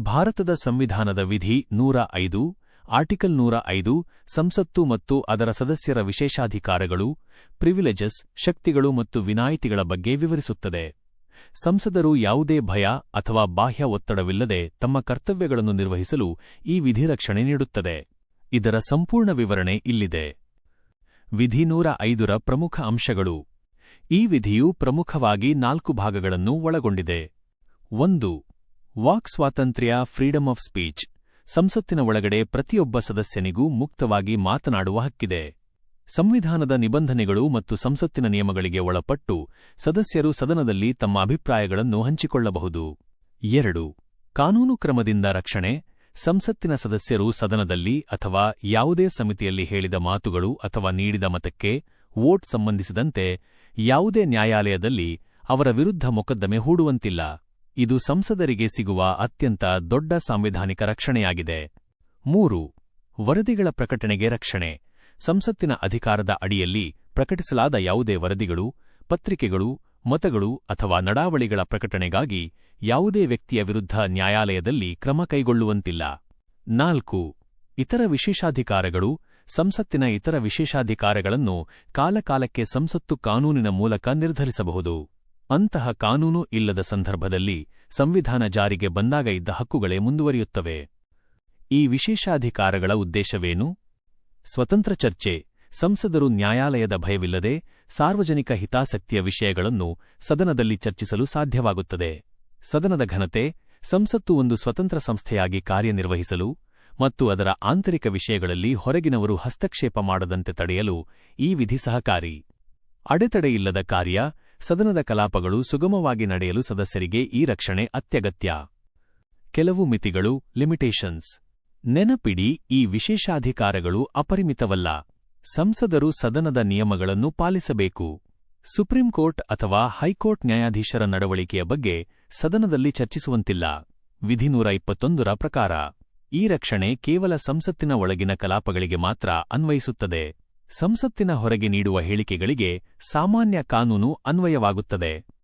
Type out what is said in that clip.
ಭಾರತದ ಸಂವಿಧಾನದ ವಿಧಿ ನೂರ ಐದು, ಆರ್ಟಿಕಲ್ ನೂರ ಐದು, ಸಂಸತ್ತು ಮತ್ತು ಅದರ ಸದಸ್ಯರ ವಿಶೇಷಾಧಿಕಾರಗಳು ಪ್ರಿವಿಲೇಜಸ್ ಶಕ್ತಿಗಳು ಮತ್ತು ವಿನಾಯಿತಿಗಳ ಬಗ್ಗೆ ವಿವರಿಸುತ್ತದೆ. ಸಂಸದರು ಯಾವುದೇ ಭಯ ಅಥವಾ ಬಾಹ್ಯ ಒತ್ತಡವಿಲ್ಲದೆ ತಮ್ಮ ಕರ್ತವ್ಯಗಳನ್ನು ನಿರ್ವಹಿಸಲು ಈ ವಿಧಿ ರಕ್ಷಣೆ ನೀಡುತ್ತದೆ. ಇದರ ಸಂಪೂರ್ಣ ವಿವರಣೆ ಇಲ್ಲಿದೆ. ವಿಧಿ ನೂರ ಐದರ ಪ್ರಮುಖ ಅಂಶಗಳು. ಈ ವಿಧಿಯು ಪ್ರಮುಖವಾಗಿ ನಾಲ್ಕು ಭಾಗಗಳನ್ನು ಒಳಗೊಂಡಿದೆ. ಒಂದು ವಾಕ್ ಸ್ವಾತಂತ್ರ್ಯ ಫ್ರೀಡಮ್ ಆಫ್ ಸ್ಪೀಚ್ ಸಂಸತ್ತಿನ ಒಳಗಡೆ ಪ್ರತಿಯೊಬ್ಬ ಸದಸ್ಯನಿಗೂ ಮುಕ್ತವಾಗಿ ಮಾತನಾಡುವ ಹಕ್ಕಿದೆ. ಸಂವಿಧಾನದ ನಿಬಂಧನೆಗಳು ಮತ್ತು ಸಂಸತ್ತಿನ ನಿಯಮಗಳಿಗೆ ಒಳಪಟ್ಟು ಸದಸ್ಯರು ಸದನದಲ್ಲಿ ತಮ್ಮ ಅಭಿಪ್ರಾಯಗಳನ್ನು ಹಂಚಿಕೊಳ್ಳಬಹುದು. ಎರಡು, ಕಾನೂನು ಕ್ರಮದಿಂದ ರಕ್ಷಣೆ, ಸಂಸತ್ತಿನ ಸದಸ್ಯರು ಸದನದಲ್ಲಿ ಅಥವಾ ಯಾವುದೇ ಸಮಿತಿಯಲ್ಲಿ ಹೇಳಿದ ಮಾತುಗಳು ಅಥವಾ ನೀಡಿದ ಮತಕ್ಕೆ ವೋಟ್ ಸಂಬಂಧಿಸಿದಂತೆ ಯಾವುದೇ ನ್ಯಾಯಾಲಯದಲ್ಲಿ ಅವರ ವಿರುದ್ಧ ಮೊಕದ್ದಮೆ ಹೂಡುವಂತಿಲ್ಲ. ಇದು ಸಂಸದರಿಗೆ ಸಿಗುವ ಅತ್ಯಂತ ದೊಡ್ಡ ಸಾಂವಿಧಾನಿಕ ರಕ್ಷಣೆಯಾಗಿದೆ. ಮೂರು, ವರದಿಗಳ ಪ್ರಕಟಣೆಗೆ ರಕ್ಷಣೆ. ಸಂಸತ್ತಿನ ಅಧಿಕಾರದ ಅಡಿಯಲ್ಲಿ ಪ್ರಕಟಿಸಲಾದ ಯಾವುದೇ ವರದಿಗಳು, ಪತ್ರಿಕೆಗಳು, ಮತಗಳು ಅಥವಾ ನಡಾವಳಿಗಳ ಪ್ರಕಟಣೆಗಾಗಿ ಯಾವುದೇ ವ್ಯಕ್ತಿಯ ವಿರುದ್ಧ ನ್ಯಾಯಾಲಯದಲ್ಲಿ ಕ್ರಮ ಕೈಗೊಳ್ಳುವಂತಿಲ್ಲ. ನಾಲ್ಕು, ಇತರ ವಿಶೇಷಾಧಿಕಾರಗಳು. ಸಂಸತ್ತಿನ ಇತರ ವಿಶೇಷಾಧಿಕಾರಗಳನ್ನು ಕಾಲಕಾಲಕ್ಕೆ ಸಂಸತ್ತು ಕಾನೂನಿನ ಮೂಲಕ ನಿರ್ಧರಿಸಬಹುದು. ಅಂತಹ ಕಾನೂನು ಇಲ್ಲದ ಸಂದರ್ಭದಲ್ಲಿ ಸಂವಿಧಾನ ಜಾರಿಗೆ ಬಂದಾಗ ಇದ್ದ ಹಕ್ಕುಗಳೇ ಮುಂದುವರಿಯುತ್ತವೆ. ಈ ವಿಶೇಷಾಧಿಕಾರಗಳ ಉದ್ದೇಶವೇನು? ಸ್ವತಂತ್ರ ಚರ್ಚೆ, ಸಂಸದರು ನ್ಯಾಯಾಲಯದ ಭಯವಿಲ್ಲದೆ ಸಾರ್ವಜನಿಕ ಹಿತಾಸಕ್ತಿಯ ವಿಷಯಗಳನ್ನು ಸದನದಲ್ಲಿ ಚರ್ಚಿಸಲು ಸಾಧ್ಯವಾಗುತ್ತದೆ. ಸದನದ ಘನತೆ, ಸಂಸತ್ತು ಒಂದು ಸ್ವತಂತ್ರ ಸಂಸ್ಥೆಯಾಗಿ ಕಾರ್ಯನಿರ್ವಹಿಸಲು ಮತ್ತು ಅದರ ಆಂತರಿಕ ವಿಷಯಗಳಲ್ಲಿ ಹೊರಗಿನವರು ಹಸ್ತಕ್ಷೇಪ ಮಾಡದಂತೆ ತಡೆಯಲು ಈ ವಿಧಿ ಸಹಕಾರಿ. ಅಡೆತಡೆಯಿಲ್ಲದ ಕಾರ್ಯ ಸದನದ ಕಲಾಪಗಳು ಸುಗಮವಾಗಿ ನಡೆಯಲು ಸದಸ್ಯರಿಗೆ ಈ ರಕ್ಷಣೆ ಅತ್ಯಗತ್ಯ. ಕೆಲವು ಮಿತಿಗಳು, ಲಿಮಿಟೇಷನ್ಸ್. ನೆನಪಿಡಿ, ಈ ವಿಶೇಷಾಧಿಕಾರಗಳು ಅಪರಿಮಿತವಲ್ಲ. ಸಂಸದರು ಸದನದ ನಿಯಮಗಳನ್ನು ಪಾಲಿಸಬೇಕು. ಸುಪ್ರೀಂ ಕೋರ್ಟ್ ಅಥವಾ ಹೈಕೋರ್ಟ್ ನ್ಯಾಯಾಧೀಶರ ನಡವಳಿಕೆಯ ಬಗ್ಗೆ ಸದನದಲ್ಲಿ ಚರ್ಚಿಸುವಂತಿಲ್ಲ. ವಿಧಿ ನೂರ ಇಪ್ಪತ್ತೊಂದರ ಪ್ರಕಾರ, ಈ ರಕ್ಷಣೆ ಕೇವಲ ಸಂಸತ್ತಿನ ಒಳಗಿನ ಕಲಾಪಗಳಿಗೆ ಮಾತ್ರ ಅನ್ವಯಿಸುತ್ತದೆ. ಸಂಸತ್ತಿನ ಹೊರಗೆ ನೀಡುವ ಹೇಳಿಕೆಗಳಿಗೆ ಸಾಮಾನ್ಯ ಕಾನೂನು ಅನ್ವಯವಾಗುತ್ತದೆ.